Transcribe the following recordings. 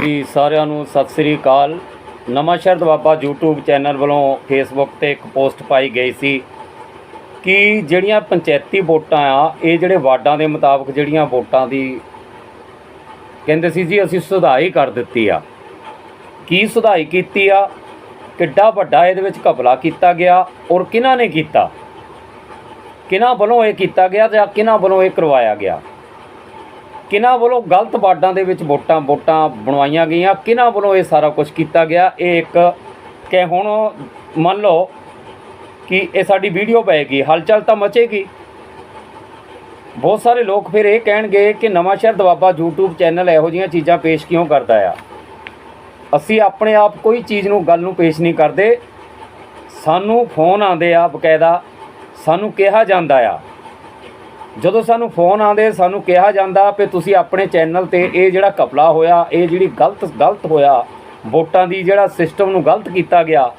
ਜੀ, ਸਾਰਿਆਂ ਨੂੰ ਸਤਿ ਸ੍ਰੀ ਅਕਾਲ। Nawanshahr Doaba YouTube channel ਵੱਲੋਂ Facebook ਤੇ ਇੱਕ ਪੋਸਟ ਪਾਈ ਗਈ ਸੀ ਕਿ ਜਿਹੜੀਆਂ ਪੰਚਾਇਤੀ ਵੋਟਾਂ ਆ, ਇਹ ਜਿਹੜੇ ਵਾਰਡਾਂ ਦੇ ਮੁਤਾਬਕ ਜਿਹੜੀਆਂ ਵੋਟਾਂ ਦੀ ਕਹਿੰਦੇ ਸੀ ਜੀ, ਅਸੀਂ ਸੁਧਾਈ ਕਰ ਦਿੱਤੀ ਆ। ਕੀ ਸੁਧਾਈ ਕੀਤੀ ਆ? ਕਿੱਡਾ ਵੱਡਾ ਇਹਦੇ ਵਿੱਚ ਘਪਲਾ ਕੀਤਾ ਗਿਆ ਔਰ ਕਿਹਨਾਂ ਨੇ ਕੀਤਾ? ਕਿਹਨਾਂ ਵੱਲੋਂ ਇਹ ਕੀਤਾ ਗਿਆ ਜਾਂ ਕਿਹਨਾਂ ਵੱਲੋਂ ਇਹ ਕਰਵਾਇਆ ਗਿਆ? ਕਿਹਨਾਂ ਵੱਲੋਂ ਗਲਤ ਵਾਰਡਾਂ ਦੇ ਵਿੱਚ ਵੋਟਾਂ ਵੋਟਾਂ ਬਣਵਾਈਆਂ ਗਈਆਂ? ਕਿਹਨਾਂ ਵੱਲੋਂ ਇਹ ਸਾਰਾ ਕੁਝ ਕੀਤਾ ਗਿਆ? ਇਹ ਇੱਕ ਕਿ ਹੁਣ ਮੰਨ ਲਓ ਕਿ ਇਹ ਸਾਡੀ ਵੀਡੀਓ ਪਏਗੀ ਹਲਚਲ ਤਾਂ ਮਚੇਗੀ। ਬਹੁਤ ਸਾਰੇ ਲੋਕ ਫਿਰ ਇਹ ਕਹਿਣਗੇ ਕਿ ਨਵਾਂ ਸ਼ਹਿਰ ਦਵਾਬਾ YouTube ਚੈਨਲ ਇਹੋ ਜਿਹੀਆਂ ਚੀਜ਼ਾਂ ਪੇਸ਼ ਕਿਉਂ ਕਰਦਾ ਆ? ਅਸੀਂ ਆਪਣੇ ਆਪ ਕੋਈ ਚੀਜ਼ ਨੂੰ, ਗੱਲ ਨੂੰ ਪੇਸ਼ ਨਹੀਂ ਕਰਦੇ। ਸਾਨੂੰ ਫੋਨ ਆਉਂਦੇ ਆ ਬਕਾਇਦਾ। ਸਾਨੂੰ ਕਿਹਾ ਜਾਂਦਾ ਆ ਜਦੋਂ ਸਾਨੂੰ ਫੋਨ ਆਉਂਦੇ, ਸਾਨੂੰ ਕਿਹਾ ਜਾਂਦਾ ਕਿ ਤੁਸੀਂ ਆਪਣੇ ਚੈਨਲ ਤੇ ਇਹ ਜਿਹੜਾ ਕਪਲਾ ਹੋਇਆ, ਇਹ ਜਿਹੜੀ ਗਲਤ ਗਲਤ ਹੋਇਆ, ਵੋਟਾਂ ਦੀ ਜਿਹੜਾ ਸਿਸਟਮ ਨੂੰ ਗਲਤ ਕੀਤਾ ਗਿਆ,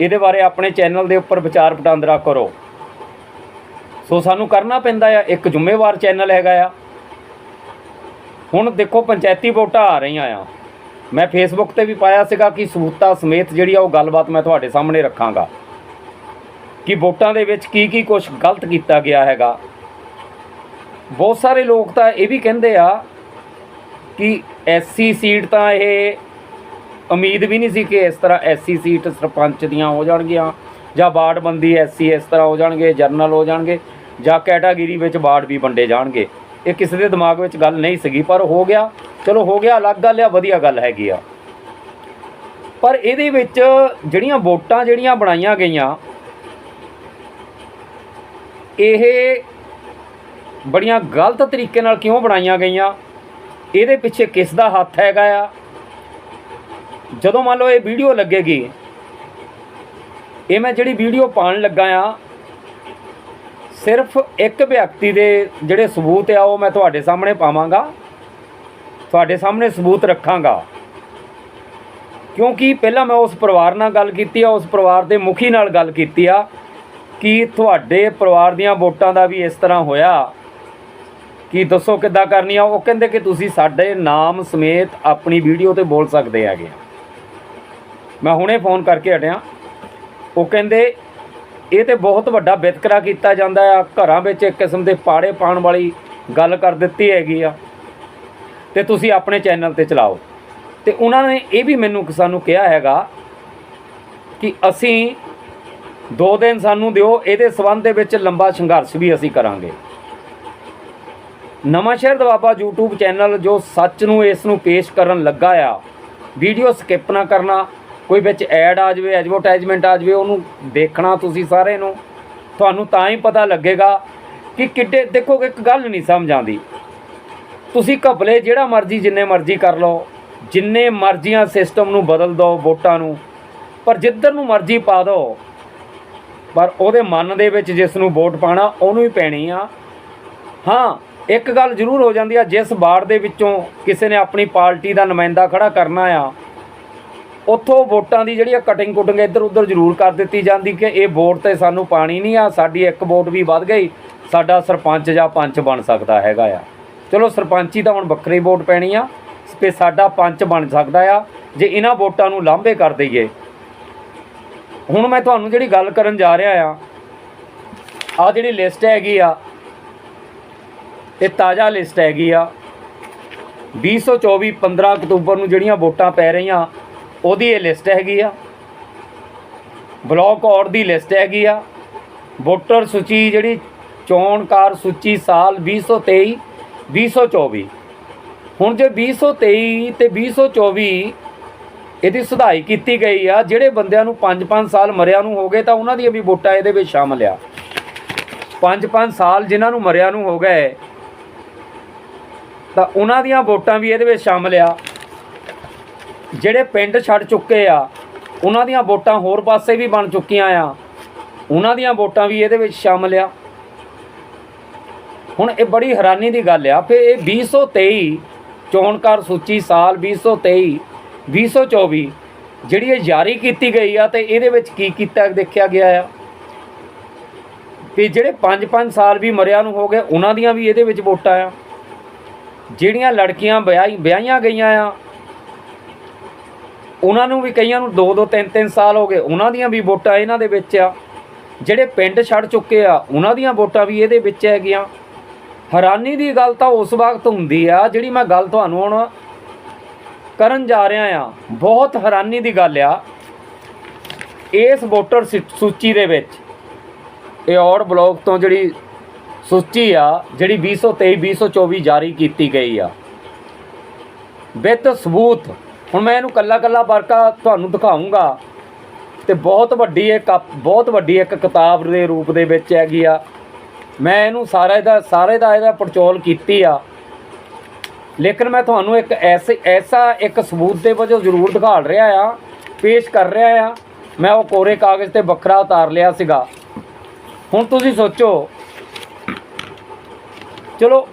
ਇਹਦੇ ਬਾਰੇ ਆਪਣੇ ਚੈਨਲ ਦੇ ਉੱਪਰ ਵਿਚਾਰ ਵਟਾਂਦਰਾ ਕਰੋ। ਸੋ ਸਾਨੂੰ ਕਰਨਾ ਪੈਂਦਾ ਆ, ਇੱਕ ਜ਼ਿੰਮੇਵਾਰ ਚੈਨਲ ਹੈਗਾ ਆ। ਹੁਣ ਦੇਖੋ, ਪੰਚਾਇਤੀ ਵੋਟਾਂ ਆ ਰਹੀਆਂ ਆ। ਮੈਂ ਫੇਸਬੁੱਕ ਤੇ ਵੀ ਪਾਇਆ ਸੀਗਾ ਕਿ ਸਬੂਤਾਂ ਸਮੇਤ ਜਿਹੜੀ ਆ ਉਹ ਗੱਲਬਾਤ ਮੈਂ ਤੁਹਾਡੇ ਸਾਹਮਣੇ ਰੱਖਾਂਗਾ। ਕਿ ਵੋਟਾਂ ਦੇ ਵਿੱਚ ਕੀ ਕੀ ਕੁਝ ਗਲਤ ਕੀਤਾ ਗਿਆ ਹੈਗਾ। ਬਹੁਤ ਸਾਰੇ ਲੋਕ ਤਾਂ ਇਹ ਵੀ ਕਹਿੰਦੇ ਆ ਕਿ ਐਸਸੀ ਸੀਟ ਤਾਂ ਇਹ ਉਮੀਦ ਵੀ ਨਹੀਂ ਸੀ ਕਿ ਇਸ ਤਰ੍ਹਾਂ ਐਸਸੀ ਸੀਟ ਸਰਪੰਚ ਦੀਆਂ ਹੋ ਜਾਣਗੀਆਂ ਜਾਂ ਵਾਰਡ ਬੰਦੀ ਐਸਸੀ ਇਸ ਤਰ੍ਹਾਂ ਹੋ ਜਾਣਗੇ, ਜਰਨਲ ਹੋ ਜਾਣਗੇ ਜਾਂ ਕੈਟਾਗਰੀ ਵਿੱਚ ਵਾਰਡ ਵੀ ਵੰਡੇ ਜਾਣਗੇ। ਇਹ ਕਿਸੇ ਦੇ ਦਿਮਾਗ ਵਿੱਚ ਗੱਲ ਨਹੀਂ ਸੀਗੀ, ਪਰ ਹੋ ਗਿਆ। ਚਲੋ, ਹੋ ਗਿਆ, ਅਲੱਗ ਗੱਲ ਆ, ਵਧੀਆ ਗੱਲ ਹੈਗੀ ਆ। ਪਰ ਇਹਦੇ ਵਿੱਚ ਜਿਹੜੀਆਂ ਵੋਟਾਂ ਜਿਹੜੀਆਂ ਬਣਾਈਆਂ ਗਈਆਂ, ਇਹ ਬੜੀਆਂ ਗਲਤ ਤਰੀਕੇ ਨਾਲ ਕਿਉਂ ਬਣਾਈਆਂ ਗਈਆਂ? ਇਹਦੇ ਪਿੱਛੇ ਕਿਸ ਦਾ ਹੱਥ ਹੈਗਾ ਆ? ਜਦੋਂ ਮੰਨ ਲਓ ਇਹ ਵੀਡੀਓ ਲੱਗੇਗੀ, ਇਹ ਮੈਂ ਜਿਹੜੀ ਵੀਡੀਓ ਪਾਉਣ ਲੱਗਾ ਆ, ਸਿਰਫ ਇੱਕ ਵਿਅਕਤੀ ਦੇ ਜਿਹੜੇ ਸਬੂਤ ਆ, ਉਹ ਮੈਂ ਤੁਹਾਡੇ ਸਾਹਮਣੇ ਪਾਵਾਂਗਾ। ਤੁਹਾਡੇ ਸਾਹਮਣੇ ਸਬੂਤ ਰੱਖਾਂਗਾ। ਕਿਉਂਕਿ ਪਹਿਲਾਂ ਮੈਂ ਉਸ ਪਰਿਵਾਰ ਨਾਲ ਗੱਲ ਕੀਤੀ ਆ, ਉਸ ਪਰਿਵਾਰ ਦੇ ਮੁਖੀ ਨਾਲ ਗੱਲ ਕੀਤੀ ਆ, ਕਿ ਤੁਹਾਡੇ ਪਰਿਵਾਰ ਦੀਆਂ ਵੋਟਾਂ ਦਾ ਵੀ ਇਸ ਤਰ੍ਹਾਂ ਹੋਇਆ। ਕੀ ਦੱਸੋ ਕਿੱਦਾਂ ਕਰਨੀ ਆ? ਉਹ ਕਹਿੰਦੇ ਕਿ ਤੁਸੀਂ ਸਾਡੇ ਨਾਮ ਸਮੇਤ ਆਪਣੀ ਵੀਡੀਓ ਤੇ ਬੋਲ ਸਕਦੇ ਹੈਗੇ ਮੈਂ ਹੁਣੇ ਫੋਨ ਕਰਕੇ ਹਟਿਆ। ਉਹ ਕਹਿੰਦੇ, ਇਹ ਤੇ ਬਹੁਤ ਵੱਡਾ ਵਿਤਕਰਾ ਕੀਤਾ ਜਾਂਦਾ ਆ। ਘਰਾਂ ਵਿੱਚ ਇੱਕ ਕਿਸਮ ਦੇ ਪਾੜੇ ਪਾਣ ਵਾਲੀ ਗੱਲ ਕਰ ਦਿੱਤੀ ਹੈਗੀ ਆ। ਤੇ ਤੁਸੀਂ ਆਪਣੇ ਚੈਨਲ ਤੇ ਚਲਾਓ। ਤੇ ਉਹਨਾਂ ਨੇ ਇਹ ਵੀ ਮੈਨੂੰ ਸਾਨੂੰ ਕਿਹਾ ਹੈਗਾ ਕਿ ਅਸੀਂ ਦੋ ਦਿਨ ਸਾਨੂੰ ਦਿਓ, ਇਹਦੇ ਸਬੰਧ ਦੇ ਵਿੱਚ ਲੰਬਾ ਸੰਘਰਸ਼ ਵੀ ਅਸੀਂ ਕਰਾਂਗੇ। ਨਵਾਂ ਸ਼ਹਿਰ ਦਵਾਬਾ YouTube ਚੈਨਲ ਜੋ ਸੱਚ ਨੂੰ ਇਸ ਨੂੰ ਪੇਸ਼ ਕਰਨ ਲੱਗਾ ਆ। ਵੀਡੀਓ ਸਕਿਪ ਨਾ ਕਰਨਾ, ਕੋਈ ਵਿੱਚ ਐਡ ਆ ਜਾਵੇ ਐਡਵਰਟਾਈਜ਼ਮੈਂਟ ਆ ਜਾਵੇ, ਉਹਨੂੰ ਦੇਖਣਾ ਤੁਸੀਂ ਸਾਰੇ ਨੂੰ। ਤੁਹਾਨੂੰ ਤਾਂ ਹੀ ਪਤਾ ਲੱਗੇਗਾ ਕਿ ਕਿੱਡੇ, ਦੇਖੋ ਇੱਕ ਗੱਲ ਨਹੀਂ ਸਮਝ ਆਉਂਦੀ। ਤੁਸੀਂ ਘਪਲੇ ਜਿਹੜਾ ਮਰਜ਼ੀ, ਜਿੰਨੇ ਮਰਜ਼ੀ ਕਰ ਲਓ, ਜਿੰਨੇ ਮਰਜ਼ੀਆਂ ਸਿਸਟਮ ਨੂੰ ਬਦਲ ਦਿਓ ਵੋਟਾਂ ਨੂੰ, ਪਰ ਜਿੱਧਰ ਨੂੰ ਮਰਜ਼ੀ ਪਾ ਦਿਓ ਪਰ ਉਹਦੇ ਮਨ ਦੇ ਵਿੱਚ ਜਿਸ ਨੂੰ ਵੋਟ ਪਾਣਾ ਉਹਨੂੰ ਹੀ ਪੈਣੀ ਆ। ਹਾਂ ਇੱਕ ਗੱਲ ਜ਼ਰੂਰ ਹੋ ਜਾਂਦੀ ਆ, ਜਿਸ ਵਾਰਡ ਦੇ ਵਿੱਚੋਂ ਕਿਸੇ ਨੇ ਆਪਣੀ ਪਾਰਟੀ ਦਾ ਨੁਮਾਇੰਦਾ ਖੜਾ ਕਰਨਾ ਆ, ਉੱਥੋਂ ਵੋਟਾਂ ਦੀ ਜਿਹੜੀ ਆ ਕਟਿੰਗ ਕੁਟਿੰਗ ਇੱਧਰ ਉੱਧਰ ਜ਼ਰੂਰ ਕਰ ਦਿੱਤੀ ਜਾਂਦੀ ਕਿ ਇਹ ਵੋਟ ਤੇ ਸਾਨੂੰ ਪਾਣੀ ਨਹੀਂ ਆ, ਸਾਡੀ ਇੱਕ ਵੋਟ ਵੀ ਵੱਧ ਗਈ, ਸਾਡਾ ਸਰਪੰਚ ਜਾਂ ਪੰਚ ਬਣ ਸਕਦਾ ਹੈਗਾ ਆ। ਚਲੋ ਸਰਪੰਚੀ ਤਾਂ ਹੁਣ ਵੱਖਰੀ ਵੋਟ ਪੈਣੀ ਆ, ਤੇ ਸਾਡਾ ਪੰਚ ਬਣ ਸਕਦਾ ਆ, ਜੇ ਇਹਨਾਂ ਵੋਟਾਂ ਨੂੰ ਲਾਂਭੇ ਕਰ ਦਈਏ। ਹੁਣ ਮੈਂ ਤੁਹਾਨੂੰ ਜਿਹੜੀ ਗੱਲ ਕਰਨ ਜਾ ਰਿਹਾ ਆ ਆ ਜਿਹੜੀ ਲਿਸਟ ਹੈਗੀ ਆ ਇਹ ਤਾਜ਼ਾ ਲਿਸਟ ਹੈਗੀ ਆ। 2024 15 ਅਕਤੂਬਰ ਨੂੰ ਜਿਹੜੀਆਂ ਵੋਟਾਂ ਪੈ ਰਹੀਆਂ, ਉਹਦੀ ਇਹ ਲਿਸਟ ਹੈਗੀ ਆ। ਬਲਾਕ ਔਰ ਦੀ ਲਿਸਟ ਹੈਗੀ ਆ। ਵੋਟਰ ਸੂਚੀ ਜਿਹੜੀ ਚੋਣਕਾਰ ਸੂਚੀ ਸਾਲ 2023 2024 ਹੁਣ ਜੇ 2023 ਤੇ 2024 ਇਹਦੀ ਸੁਧਾਈ ਕੀਤੀ ਗਈ ਆ, ਜਿਹੜੇ ਬੰਦਿਆਂ ਨੂੰ 5-5 ਸਾਲ ਮਰਿਆ ਨੂੰ ਹੋ ਗਏ, ਤਾਂ ਉਹਨਾਂ ਦੀਆਂ ਵੀ ਵੋਟਾਂ ਇਹਦੇ ਵਿੱਚ ਸ਼ਾਮਲ ਆ। 5-5 ਸਾਲ ਜਿਨ੍ਹਾਂ ਨੂੰ ਮਰਿਆ ਨੂੰ ਹੋ ਗਏ ਤਾਂ ਉਹਨਾਂ ਦੀਆਂ ਵੋਟਾਂ ਵੀ ਇਹਦੇ ਵਿੱਚ ਸ਼ਾਮਲ ਆ। ਜਿਹੜੇ ਪਿੰਡ ਛੱਡ ਚੁੱਕੇ ਆ, ਉਹਨਾਂ ਦੀਆਂ ਵੋਟਾਂ ਹੋਰ ਪਾਸੇ ਵੀ ਬਣ ਚੁੱਕੀਆਂ ਆ। ਉਹਨਾਂ ਦੀਆਂ ਵੋਟਾਂ ਵੀ ਇਹਦੇ ਵਿੱਚ ਸ਼ਾਮਲ ਆ। ਹੁਣ ਇਹ ਬੜੀ ਹੈਰਾਨੀ ਦੀ ਗੱਲ ਆ, ਫਿਰ ਇਹ 2023 ਚੋਣਕਾਰ ਸੂਚੀ ਸਾਲ 2023 2024 ਜਿਹੜੀ ਇਹ ਜਾਰੀ ਕੀਤੀ ਗਈ ਆ ਤੇ ਇਹਦੇ ਵਿੱਚ ਕੀ ਕੀਤਾ, ਦੇਖਿਆ ਗਿਆ ਆ। ਵੀ ਜਿਹੜੇ 5-5 ਸਾਲ ਵੀ ਮਰਿਆ ਨੂੰ ਹੋ ਗਏ, ਉਹਨਾਂ ਦੀਆਂ ਵੀ ਇਹਦੇ ਵਿੱਚ ਵੋਟਾਂ ਆ। ਜਿਹੜੀਆਂ ਲੜਕੀਆਂ ਵਿਆਹੀ ਵਿਆਹੀਆਂ ਗਈਆਂ ਆ, ਉਹਨਾਂ ਨੂੰ ਵੀ ਕਈਆਂ ਨੂੰ 2 2 3 3 ਸਾਲ ਹੋ ਗਏ। ਉਹਨਾਂ ਦੀਆਂ ਵੀ ਵੋਟਾਂ ਇਹਨਾਂ ਦੇ ਵਿੱਚ ਆ। ਜਿਹੜੇ ਪਿੰਡ ਛੱਡ ਚੁੱਕੇ ਆ, ਉਹਨਾਂ ਦੀਆਂ ਵੋਟਾਂ ਵੀ ਇਹਦੇ ਵਿੱਚ ਹੈਗੀਆਂ। ਹੈਰਾਨੀ ਦੀ ਗੱਲ ਤਾਂ ਉਸ ਵਕਤ ਹੁੰਦੀ ਆ, ਜਿਹੜੀ ਮੈਂ ਗੱਲ ਤੁਹਾਨੂੰ ਹੁਣ ਕਰਨ ਜਾ ਰਿਹਾ ਆ। ਬਹੁਤ ਹੈਰਾਨੀ ਦੀ ਗੱਲ ਆ। ਇਸ ਵੋਟਰ ਸਿ- ਸੂਚੀ ਦੇ ਵਿੱਚ, ਇਹ ਔੜ ਬਲਾਕ ਤੋਂ ਜਿਹੜੀ ਸੂਚੀ ਆ ਜਿਹੜੀ 2023 2024 ਜਾਰੀ ਕੀਤੀ ਗਈ ਆ। ਵਿਦ ਸਬੂਤ। ਹੁਣ ਮੈਂ ਇਹਨੂੰ ਕੱਲਾ ਕੱਲਾ ਵਰਕਾ ਤੁਹਾਨੂੰ ਦਿਖਾਉਂਗਾ ਤੇ ਬਹੁਤ ਵੱਡੀ ਇਹ ਅਪ- ਬਹੁਤ ਵੱਡੀ ਇੱਕ ਕਿਤਾਬ ਦੇ ਰੂਪ ਦੇ ਵਿੱਚ ਹੈਗੀ ਆ। ਮੈਂ ਇਹਨੂੰ ਸਾਰੇ ਦਾ ਸਾਰੇ ਦਾ ਇਹਦਾ ਪੜਚੋਲ ਕੀਤੀ ਆ। ਲੇਕਿਨ ਮੈਂ ਤੁਹਾਨੂੰ ਇੱਕ ਐਸੇ, ਐਸਾ ਇੱਕ ਸਬੂਤ ਦੇ ਵਜੋਂ ਜ਼ਰੂਰ ਦਿਖਾਲ ਰਿਹਾ ਆ, ਪੇਸ਼ ਕਰ ਰਿਹਾ ਆ। ਮੈਂ ਉਹ ਕੋਰੇ ਕਾਗਜ਼ ਤੇ ਵੱਖਰਾ ਉਤਾਰ ਲਿਆ ਸੀਗਾ। ਹੁਣ ਤੁਸੀਂ ਸੋਚੋ ਚਲੋ,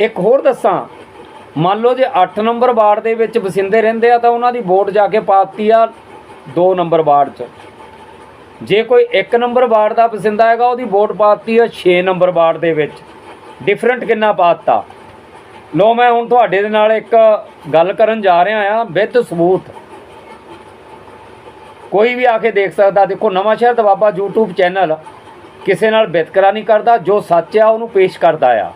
ਇੱਕ ਹੋਰ ਦੱਸਾਂ। ਮੰਨ ਲਓ ਜੇ 8 ਨੰਬਰ ਵਾਰਡ ਦੇ ਵਿੱਚ ਵਸਿੰਦੇ ਰਹਿੰਦੇ ਆ ਤਾਂ ਉਹਨਾਂ ਦੀ ਵੋਟ ਜਾ ਕੇ ਪਾਤੀ ਆ 2 ਨੰਬਰ ਵਾਰਡ 'ਚ। ਜੇ ਕੋਈ 1 ਨੰਬਰ ਵਾਰਡ ਦਾ ਵਸਿੰਦਾ ਹੈਗਾ, ਉਹਦੀ ਵੋਟ ਪਾਤੀ ਆ 6 ਨੰਬਰ ਵਾਰਡ ਦੇ ਵਿੱਚ। ਡਿਫਰੈਂਟ ਕਿੰਨਾ ਪਾਤਾ ਲੋ ਮੈਂ ਹੁਣ ਤੁਹਾਡੇ ਦੇ ਨਾਲ ਇੱਕ ਗੱਲ ਕਰਨ ਜਾ ਰਿਹਾ ਆ ਵਿਦ ਸਬੂਤ। ਕੋਈ ਵੀ ਆ ਕੇ ਦੇਖ ਸਕਦਾ, ਦੇਖੋ, ਨਵਾਂ ਸ਼ਹਿਰ ਦਵਾਬਾ YouTube ਚੈਨਲ ਕਿਸੇ ਨਾਲ ਵਿਤਕਰਾ ਨਹੀਂ ਕਰਦਾ, ਜੋ ਸੱਚ ਆ, ਉਹਨੂੰ ਪੇਸ਼ ਕਰਦਾ ਆ।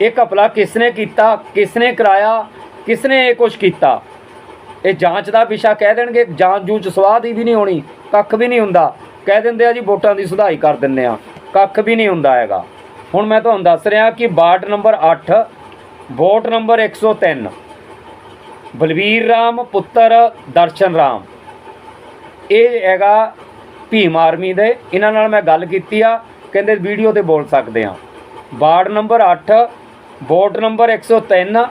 ਇਹ ਘਪਲਾ ਕਿਸ ਨੇ ਕੀਤਾ ਕਿਸ ਨੇ ਕਰਾਇਆ ਕਿਸ ਨੇ ਇਹ ਕੁਝ ਕੀਤਾ? ਇਹ ਜਾਂਚ ਦਾ ਵਿਸ਼ਾ ਕਹਿ ਦੇਣਗੇ, ਜਾਂਚ ਜੂਚ ਸਵਾਦ ਦੀ ਵੀ ਨਹੀਂ ਹੋਣੀ, ਕੱਖ ਵੀ ਨਹੀਂ ਹੁੰਦਾ। ਕਹਿ ਦਿੰਦੇ ਆ ਜੀ, ਵੋਟਾਂ ਦੀ ਸੁਧਾਈ ਕਰ ਦਿੰਨੇ ਆ। ਕੱਖ ਵੀ ਨਹੀਂ ਹੁੰਦਾ ਹੈਗਾ। ਹੁਣ ਮੈਂ ਤੁਹਾਨੂੰ ਦੱਸ ਰਿਹਾ ਕਿ ward number 8 vote number 103 Balvir Ram, ਪੁੱਤਰ ਦਰਸ਼ਨ ਰਾਮ। ਇਹ ਹੈਗਾ ਭੀਮ ਆਰਮੀ ਦੇ। ਇਹਨਾਂ ਨਾਲ ਮੈਂ ਗੱਲ ਕੀਤੀ ਆ, ਕਹਿੰਦੇ ਵੀਡੀਓ ਤੇ ਬੋਲ ਸਕਦੇ ਆ। Ward number 8 vote number 103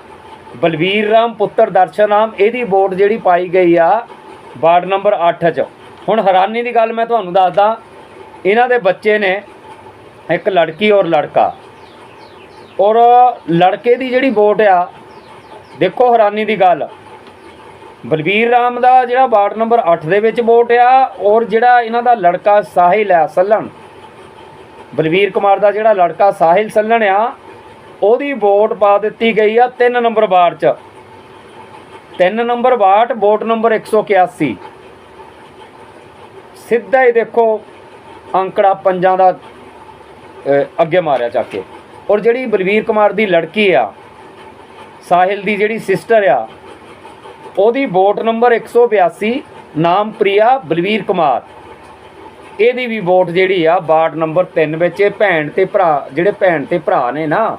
Balvir Ram ਪੁੱਤਰ ਦਰਸ਼ਨ ਰਾਮ, ਇਹਦੀ ਵੋਟ ਜਿਹੜੀ ਪਾਈ ਗਈ ਆ, ਵਾਰਡ ਨੰਬਰ 8 ਚ। ਹੁਣ ਹੈਰਾਨੀ ਦੀ ਗੱਲ ਮੈਂ ਤੁਹਾਨੂੰ ਦੱਸਦਾ, ਇਹਨਾਂ ਦੇ ਬੱਚੇ ਨੇ ਇੱਕ ਲੜਕੀ ਔਰ ਲੜਕਾ। ਔਰ ਲੜਕੇ ਦੀ ਜਿਹੜੀ ਵੋਟ ਆ, ਦੇਖੋ ਹੈਰਾਨੀ ਦੀ ਗੱਲ। ਬਲਬੀਰ ਰਾਮ ਦਾ ਜਿਹੜਾ ਵਾਰਡ ਨੰਬਰ 8 ਦੇ ਵਿੱਚ ਵੋਟ ਆ, ਔਰ ਜਿਹੜਾ ਇਹਨਾਂ ਦਾ ਲੜਕਾ ਸਾਹਿਲ ਆ, ਸੱਲਣ। ਬਲਬੀਰ ਕੁਮਾਰ ਦਾ ਜਿਹੜਾ ਲੜਕਾ ਸਾਹਿਲ ਸੱਲਣ ਆ ਉਹਦੀ ਵੋਟ ਪਾ ਦਿੱਤੀ ਗਈ ਆ 3 ਨੰਬਰ ਵਾਰਡ 'ਚ। 3 ਨੰਬਰ ਵਾਰਡ, ਵੋਟ ਨੰਬਰ 181 ਸਿੱਧਾ ਹੀ ਦੇਖੋ, ਅੰਕੜਾ ਪੰਜਾਂ ਦਾ ਅੱਗੇ ਮਾਰਿਆ ਚੱਕ ਕੇ। ਔਰ ਜਿਹੜੀ ਬਲਵੀਰ ਕੁਮਾਰ ਦੀ ਲੜਕੀ ਆ, ਸਾਹਿਲ ਦੀ ਜਿਹੜੀ ਸਿਸਟਰ ਆ, ਉਹਦੀ ਵੋਟ ਨੰਬਰ 182 ਨਾਮ ਪ੍ਰਿਆ ਬਲਵੀਰ ਕੁਮਾਰ। ਇਹਦੀ ਵੀ ਵੋਟ ਜਿਹੜੀ ਆ, ਵਾਰਡ ਨੰਬਰ 3 ਵਿੱਚ, ਇਹ ਭੈਣ ਤੇ ਭਰਾ, ਜਿਹੜੇ ਭੈਣ ਤੇ ਭਰਾ ਨੇ ਨਾ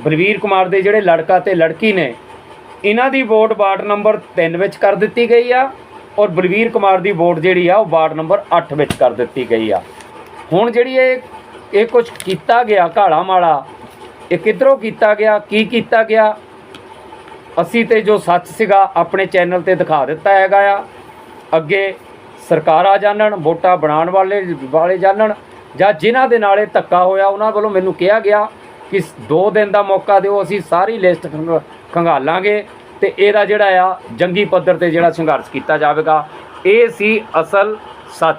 ਬਲਵੀਰ ਕੁਮਾਰ ਦੇ ਜਿਹੜੇ ਲੜਕਾ ਤੇ ਲੜਕੀ ਨੇ, ਇਹਨਾਂ ਦੀ ਵੋਟ ਵਾਰਡ ਨੰਬਰ 3 ਵਿੱਚ ਕਰ ਦਿੱਤੀ ਗਈ ਆ ਔਰ ਬਲਵੀਰ ਕੁਮਾਰ ਦੀ ਵੋਟ ਜਿਹੜੀ ਆ ਉਹ ਵਾਰਡ ਨੰਬਰ 8 ਵਿੱਚ ਕਰ ਦਿੱਤੀ ਗਈ ਆ। ਹੁਣ ਜਿਹੜੀ ਇਹ ਇਹ ਕੁਝ ਕੀਤਾ ਗਿਆ ਘਾਲਾ ਮਾਲਾ ਇਹ ਕਿੱਧਰੋਂ ਕੀਤਾ ਗਿਆ, ਕੀ ਕੀਤਾ ਗਿਆ, ਅਸੀਂ ਤੇ ਜੋ ਸੱਚ ਸੀਗਾ ਆਪਣੇ ਚੈਨਲ ਤੇ ਦਿਖਾ ਦਿੱਤਾ ਹੈਗਾ ਆ। ਅੱਗੇ ਸਰਕਾਰਾਂ ਜਾਣਨ, ਵੋਟਾਂ ਬਣਾਉਣ ਵਾਲੇ ਵਾਲੇ ਜਾਣਨ ਜਾਂ ਜਿਨ੍ਹਾਂ ਦੇ ਨਾਲ ਇਹ ਧੱਕਾ ਹੋਇਆ ਉਹਨਾਂ ਵੱਲੋਂ ਮੈਨੂੰ ਕਿਹਾ ਗਿਆ ਕਿ 2 ਦਿਨ ਦਾ ਮੌਕਾ ਦਿਓ, ਅਸੀਂ ਸਾਰੀ ਲਿਸਟ ਖੰਗਾਲਾਂਗੇ ਤੇ ਇਹਦਾ ਜਿਹੜਾ ਆ ਜੰਗੀ ਪੱਧਰ ਤੇ ਜਿਹੜਾ ਸੰਘਰਸ਼ ਕੀਤਾ ਜਾਵੇਗਾ। ਇਹ ਸੀ ਅਸਲ ਸੱਚ।